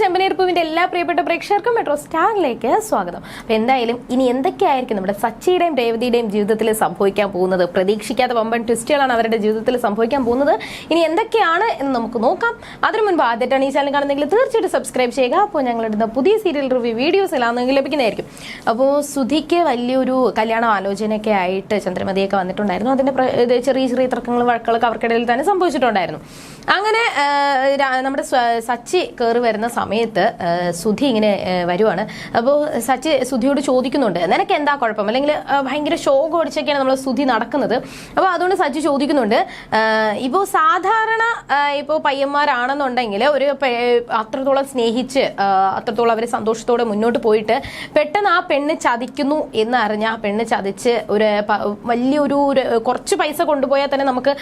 ചെമ്പനീർപ്പൂവിന്റെ എല്ലാ പ്രിയപ്പെട്ട പ്രേക്ഷകർക്കും മെട്രോ സ്റ്റാറിലേക്ക് സ്വാഗതം. അപ്പോൾ എന്തായാലും ഇനി എന്തൊക്കെയായിരിക്കും നമ്മുടെ സച്ചിയുടെയും രേവതിയുടെയും ജീവിതത്തിൽ സംഭവിക്കാൻ പോകുന്നത്? പ്രതീക്ഷിക്കാത്ത വമ്പൻ ട്വിസ്റ്റുകളാണ് അവരുടെ ജീവിതത്തിൽ സംഭവിക്കാൻ പോകുന്നത്. ഇനി എന്തൊക്കെയാണ് എന്ന് നമുക്ക് നോക്കാം. അതിനു മുൻപ് ആദ്യമായിട്ടാണ് ഈ ചാനൽ കാണുന്നെങ്കിൽ തീർച്ചയായിട്ടും സബ്സ്ക്രൈബ് ചെയ്യുക. അപ്പോൾ ഞങ്ങളിടുന്ന പുതിയ സീരിയൽ റിവ്യൂ വീഡിയോസ് എല്ലാം നിങ്ങൾക്ക് ലഭിക്കുന്നതായിരിക്കും. അപ്പോൾ സുധിക്ക് വലിയൊരു കല്യാണ ആലോചനയൊക്കെ ആയിട്ട് ചന്ദ്രമതിയൊക്കെ വന്നിട്ടുണ്ടായിരുന്നു. അതിന്റെ ചെറിയ ചെറിയ തർക്കങ്ങൾ വഴക്കുകളൊക്കെ അവർക്കിടയിൽ തന്നെ സംഭവിച്ചിട്ടുണ്ടായിരുന്നു. അങ്ങനെ നമ്മുടെ സച്ചി കയറി വരുന്ന സമയത്ത് സുധി ഇങ്ങനെ വരുവാണ്. അപ്പോൾ സച്ചി സുധിയോട് ചോദിക്കുന്നുണ്ട് നിനക്ക് എന്താ കുഴപ്പം? അല്ലെങ്കിൽ ഭയങ്കര ഷോക്ക് ഓടിച്ചൊക്കെയാണ് നമ്മൾ സുധി നടക്കുന്നത്. അപ്പോൾ അതുകൊണ്ട് സച്ചി ചോദിക്കുന്നുണ്ട് ഇപ്പോൾ സാധാരണ ഇപ്പോൾ പയ്യന്മാരാണെന്നുണ്ടെങ്കിൽ ഒരു അത്രത്തോളം സ്നേഹിച്ച് അത്രത്തോളം അവരെ സന്തോഷത്തോടെ മുന്നോട്ട് പോയിട്ട് പെട്ടെന്ന് ആ പെണ്ണ് ചതിക്കുന്നു എന്ന് അറിഞ്ഞ ആ പെണ്ണ് ചതിച്ച് ഒരു വലിയൊരു കുറച്ച് പൈസ കൊണ്ടുപോയാൽ തന്നെ നമുക്ക്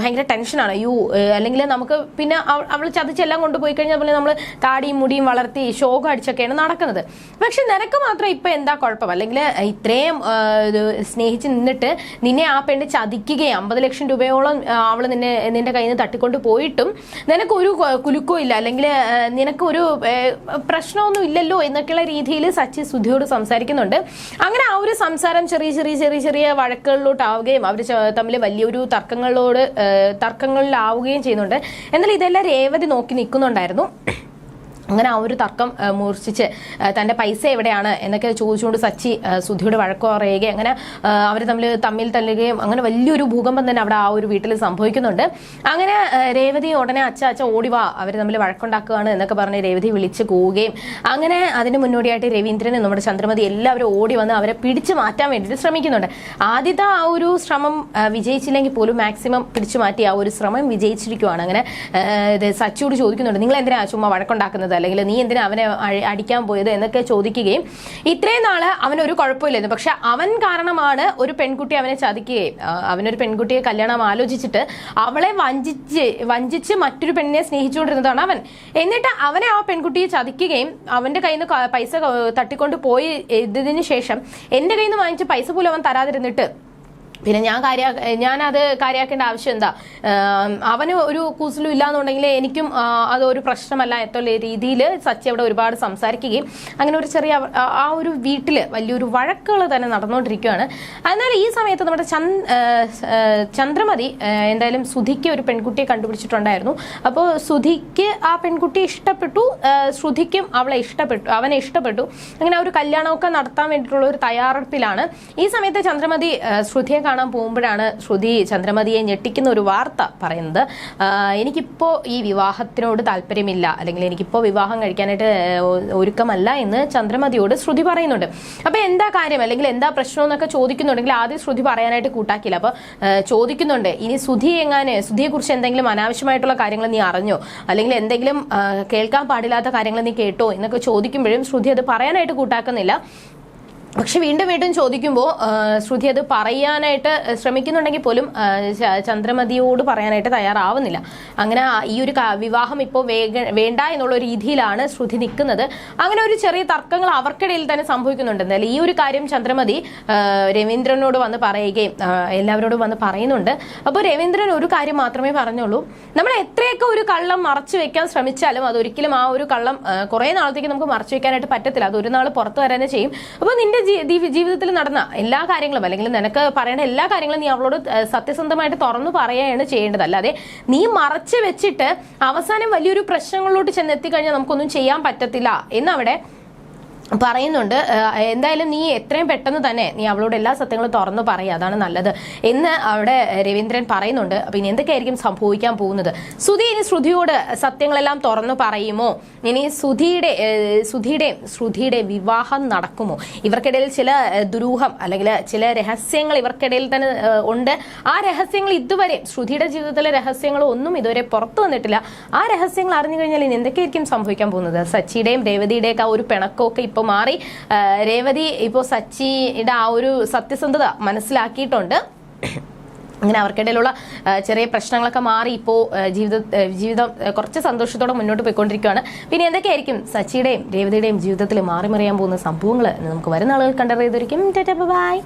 ഭയങ്കര ടെൻഷനാണ്. യു അല്ലെങ്കിൽ നമുക്ക് പിന്നെ അവൾ ചതിച്ചെല്ലാം കൊണ്ടുപോയി കഴിഞ്ഞാൽ പിന്നെ നമ്മൾ താടിയും മുടിയും വളർത്തി ശോക അടിച്ചൊക്കെയാണ് നടക്കുന്നത്. പക്ഷെ നിനക്ക് മാത്രം ഇപ്പൊ എന്താ കുഴപ്പം? അല്ലെങ്കിൽ ഇത്രയും സ്നേഹിച്ച് നിന്നിട്ട് നിന്നെ ആ പെണ്ണ് ചതിക്കുകയും അമ്പത് ലക്ഷം രൂപയോളം അവൾ നിന്നെ നിന്റെ കയ്യിൽ നിന്ന് തട്ടിക്കൊണ്ട് പോയിട്ടും നിനക്കൊരു ഒരു കുലുക്കോ ഇല്ല. അല്ലെങ്കിൽ നിനക്ക് ഒരു പ്രശ്നമൊന്നും ഇല്ലല്ലോ എന്നൊക്കെയുള്ള രീതിയിൽ സച്ചി സുധിയോട് സംസാരിക്കുന്നുണ്ട്. അങ്ങനെ ആ ഒരു സംസാരം ചെറിയ ചെറിയ ചെറിയ ചെറിയ വഴക്കുകളിലോട്ടാവുകയും അവർ തമ്മിൽ വലിയൊരു തർക്കങ്ങളോട് തർക്കങ്ങളിലാവുകയും ചെയ്യുന്നുണ്ട്. എന്നാൽ ഇതെല്ലാം രേവതി നോക്കി നിൽക്കുന്നുണ്ടായിരുന്നു. അങ്ങനെ ആ ഒരു തർക്കം മൂർച്ഛിച്ച് തന്റെ പൈസ എവിടെയാണ് എന്നൊക്കെ ചോദിച്ചുകൊണ്ട് സച്ചി സുധിയുടെ വഴക്ക് പറയുകയും അങ്ങനെ അവർ തമ്മിൽ തമ്മിൽ തല്ലുകയും അങ്ങനെ വലിയൊരു ഭൂകമ്പം തന്നെ അവിടെ ആ ഒരു വീട്ടിൽ സംഭവിക്കുന്നുണ്ട്. അങ്ങനെ രേവതി ഉടനെ അച്ഛ അച്ഛ ഓടി വാ അവർ തമ്മിൽ വഴക്കുണ്ടാക്കുകയാണ് എന്നൊക്കെ പറഞ്ഞ് രേവതി വിളിച്ച് പോവുകയും അങ്ങനെ അതിന് മുന്നോടിയായിട്ട് രവീന്ദ്രനും നമ്മുടെ ചന്ദ്രമതി എല്ലാവരും ഓടി വന്ന് അവരെ പിടിച്ചു മാറ്റാൻ വേണ്ടിയിട്ട് ശ്രമിക്കുന്നുണ്ട്. ആദ്യത്തെ ആ ഒരു ശ്രമം വിജയിച്ചില്ലെങ്കിൽ പോലും മാക്സിമം പിടിച്ചു മാറ്റി ആ ഒരു ശ്രമം വിജയിച്ചിരിക്കുവാണ്. അങ്ങനെ സച്ചിയോട് ചോദിക്കുന്നുണ്ട് നിങ്ങൾ എന്തിനാ ചുമ്മാ വഴക്കുണ്ടാക്കുന്നത്? അല്ലെങ്കിൽ നീ എന്തിനാ അവനെ അടിക്കാൻ പോയത് എന്നൊക്കെ ചോദിക്കുകയും ഇത്രയും നാൾ അവനൊരു കുഴപ്പമില്ലായിരുന്നു. പക്ഷെ അവൻ കാരണമാണ് ഒരു പെൺകുട്ടി അവനെ ചതിക്കുകയും അവനൊരു പെൺകുട്ടിയെ കല്യാണം ആലോചിച്ചിട്ട് അവളെ വഞ്ചിച്ച് വഞ്ചിച്ച് മറ്റൊരു പെണ്ണിനെ സ്നേഹിച്ചുകൊണ്ടിരുന്നതാണ് അവൻ. എന്നിട്ട് അവനെ ആ പെൺകുട്ടിയെ ചതിക്കുകയും അവന്റെ കയ്യിൽ നിന്ന് പൈസ തട്ടിക്കൊണ്ട് പോയി ഇതിന് ശേഷം എന്റെ കയ്യിൽ നിന്ന് വാങ്ങിച്ച പൈസ പോലും അവൻ തരാതിരുന്നിട്ട് പിന്നെ ഞാൻ കാര്യ ഞാനത് കാര്യമാക്കേണ്ട ആവശ്യം എന്താ? അവന് ഒരു കൂസലും ഇല്ലാന്നുണ്ടെങ്കിൽ എനിക്കും അത് അതൊരു പ്രശ്നമല്ല എത്തുള്ള രീതിയിൽ സച്ചി അവിടെ ഒരുപാട് സംസാരിക്കുകയും അങ്ങനെ ഒരു ചെറിയ ആ- ഒരു വീട്ടിൽ വലിയൊരു വഴക്കുകൾ തന്നെ നടന്നുകൊണ്ടിരിക്കുകയാണ്. എന്നാൽ ഈ സമയത്ത് നമ്മുടെ ചന്ദ്രമതി എന്തായാലും സുധിക്ക് ഒരു പെൺകുട്ടിയെ കണ്ടുപിടിച്ചിട്ടുണ്ടായിരുന്നു. അപ്പോൾ സുധിക്ക് ആ പെൺകുട്ടിയെ ഇഷ്ടപ്പെട്ടു ശ്രുതിക്കും അവളെ ഇഷ്ടപ്പെട്ടു അവനെ ഇഷ്ടപ്പെട്ടു. അങ്ങനെ ഒരു കല്യാണമൊക്കെ നടത്താൻ വേണ്ടിയിട്ടുള്ള ഒരു തയ്യാറെടുപ്പിലാണ്. ഈ സമയത്ത് ചന്ദ്രമതി ശ്രുതിയെ കാണാൻ പോകുമ്പോഴാണ് ശ്രുതി ചന്ദ്രമതിയെ ഞെട്ടിക്കുന്ന ഒരു വാർത്ത പറയുന്നത്. എനിക്കിപ്പോൾ എനിക്കിപ്പോ ഈ വിവാഹത്തിനോട് താല്പര്യമില്ല. അല്ലെങ്കിൽ എനിക്കിപ്പോൾ വിവാഹം കഴിക്കാനായിട്ട് ഒരുക്കമല്ല എന്ന് ചന്ദ്രമതിയോട് ശ്രുതി പറയുന്നുണ്ട്. അപ്പൊ എന്താ കാര്യം? അല്ലെങ്കിൽ എന്താ പ്രശ്നം എന്നൊക്കെ ചോദിക്കുന്നുണ്ടെങ്കിൽ ആദ്യം ശ്രുതി പറയാനായിട്ട് കൂട്ടാക്കില്ല അപ്പോൾ ചോദിക്കുന്നുണ്ട് ഇനി സുധി എങ്ങാനെ? സുധിയെക്കുറിച്ച് എന്തെങ്കിലും അനാവശ്യമായിട്ടുള്ള കാര്യങ്ങൾ നീ അറിഞ്ഞോ? അല്ലെങ്കിൽ എന്തെങ്കിലും കേൾക്കാൻ പാടില്ലാത്ത കാര്യങ്ങൾ നീ കേട്ടോ? എന്നൊക്കെ ചോദിക്കുമ്പോഴും ശ്രുതി അത് പറയാനായിട്ട് കൂട്ടാക്കുന്നില്ല. പക്ഷെ വീണ്ടും വീണ്ടും ചോദിക്കുമ്പോൾ ശ്രുതി അത് പറയാനായിട്ട് ശ്രമിക്കുന്നുണ്ടെങ്കിൽ പോലും ചന്ദ്രമതിയോട് പറയാനായിട്ട് തയ്യാറാവുന്നില്ല. അങ്ങനെ ഈ ഒരു വിവാഹം ഇപ്പോൾ വേണ്ട എന്നുള്ള രീതിയിലാണ് ശ്രുതി നിൽക്കുന്നത്. അങ്ങനെ ഒരു ചെറിയ തർക്കങ്ങൾ അവർക്കിടയിൽ തന്നെ സംഭവിക്കുന്നുണ്ട്. എന്നാലും ഈ ഒരു കാര്യം ചന്ദ്രമതി രവീന്ദ്രനോട് വന്ന് പറയുകയും എല്ലാവരോടും വന്ന് പറയുന്നുണ്ട്. അപ്പോൾ രവീന്ദ്രൻ ഒരു കാര്യം മാത്രമേ പറഞ്ഞുള്ളൂ. നമ്മൾ എത്രയൊക്കെ ഒരു കള്ളം മറച്ചു വെക്കാൻ ശ്രമിച്ചാലും അതൊരിക്കലും ആ ഒരു കള്ളം കുറേ നാളത്തേക്ക് നമുക്ക് മറച്ചു വെക്കാനായിട്ട് പറ്റത്തില്ല. അത് ഒരു നാൾ പുറത്തു വരാനേ ചെയ്യും. അപ്പോൾ നിന്റെ ജീവിതത്തിൽ നടന്ന എല്ലാ കാര്യങ്ങളും അല്ലെങ്കിൽ നിനക്ക് പറയേണ്ട എല്ലാ കാര്യങ്ങളും നീ അവളോട് സത്യസന്ധമായിട്ട് തുറന്നു പറയുകയാണ് ചെയ്യേണ്ടത്. അല്ലാതെ നീ മറച്ചു വെച്ചിട്ട് അവസാനം വലിയൊരു പ്രശ്നങ്ങളിലോട്ട് ചെന്നെത്തിക്കഴിഞ്ഞാൽ നമുക്കൊന്നും ചെയ്യാൻ പറ്റത്തില്ല. എന്നവിടെ പറയുന്നുണ്ട് എന്തായാലും നീ എത്രയും പെട്ടെന്ന് തന്നെ നീ അവളോട് എല്ലാ സത്യങ്ങളും തുറന്നു പറയുക. അതാണ് നല്ലത്. എന്ന് അവിടെ രവീന്ദ്രൻ പറയുന്നുണ്ട്. പിന്നെ എന്തൊക്കെയായിരിക്കും സംഭവിക്കാൻ പോകുന്നത്? സുധി ഇനി ശ്രുതിയോട് സത്യങ്ങളെല്ലാം തുറന്നു പറയുമോ? ഇനി സുധിയുടെ സുധിയുടെ ശ്രുതിയുടെ വിവാഹം നടക്കുമോ? ഇവർക്കിടയിൽ ചില ദുരൂഹം അല്ലെങ്കിൽ ചില രഹസ്യങ്ങൾ ഇവർക്കിടയിൽ തന്നെ ഉണ്ട്. ആ രഹസ്യങ്ങൾ ഇതുവരെ ശ്രുതിയുടെ ജീവിതത്തിലെ രഹസ്യങ്ങൾ ഒന്നും ഇതുവരെ പുറത്തു വന്നിട്ടില്ല. ആ രഹസ്യങ്ങൾ അറിഞ്ഞു കഴിഞ്ഞാൽ ഇനി എന്തൊക്കെയായിരിക്കും സംഭവിക്കാൻ പോകുന്നത്? സച്ചിയുടെയും രേവതിയുടെയൊക്കെ ആ ഒരു പിണക്കമൊക്കെ ഇപ്പൊ മാറി. രേവതി ഇപ്പോ സച്ചിയുടെ ആ ഒരു സത്യസന്ധത മനസ്സിലാക്കിയിട്ടുണ്ട്. അങ്ങനെ അവർക്കിടയിലുള്ള ചെറിയ പ്രശ്നങ്ങളൊക്കെ മാറി ഇപ്പോൾ ജീവിത ജീവിതം കുറച്ച് സന്തോഷത്തോടെ മുന്നോട്ട് പോയിക്കൊണ്ടിരിക്കുകയാണ്. പിന്നെ എന്തൊക്കെയായിരിക്കും സച്ചിയുടെയും രേവതിയുടെയും ജീവിതത്തിൽ മാറി മറിയാൻ പോകുന്ന സംഭവങ്ങൾ നമുക്ക് വരുന്ന ആളുകൾ കണ്ടറിയതായിരിക്കും ബൈ.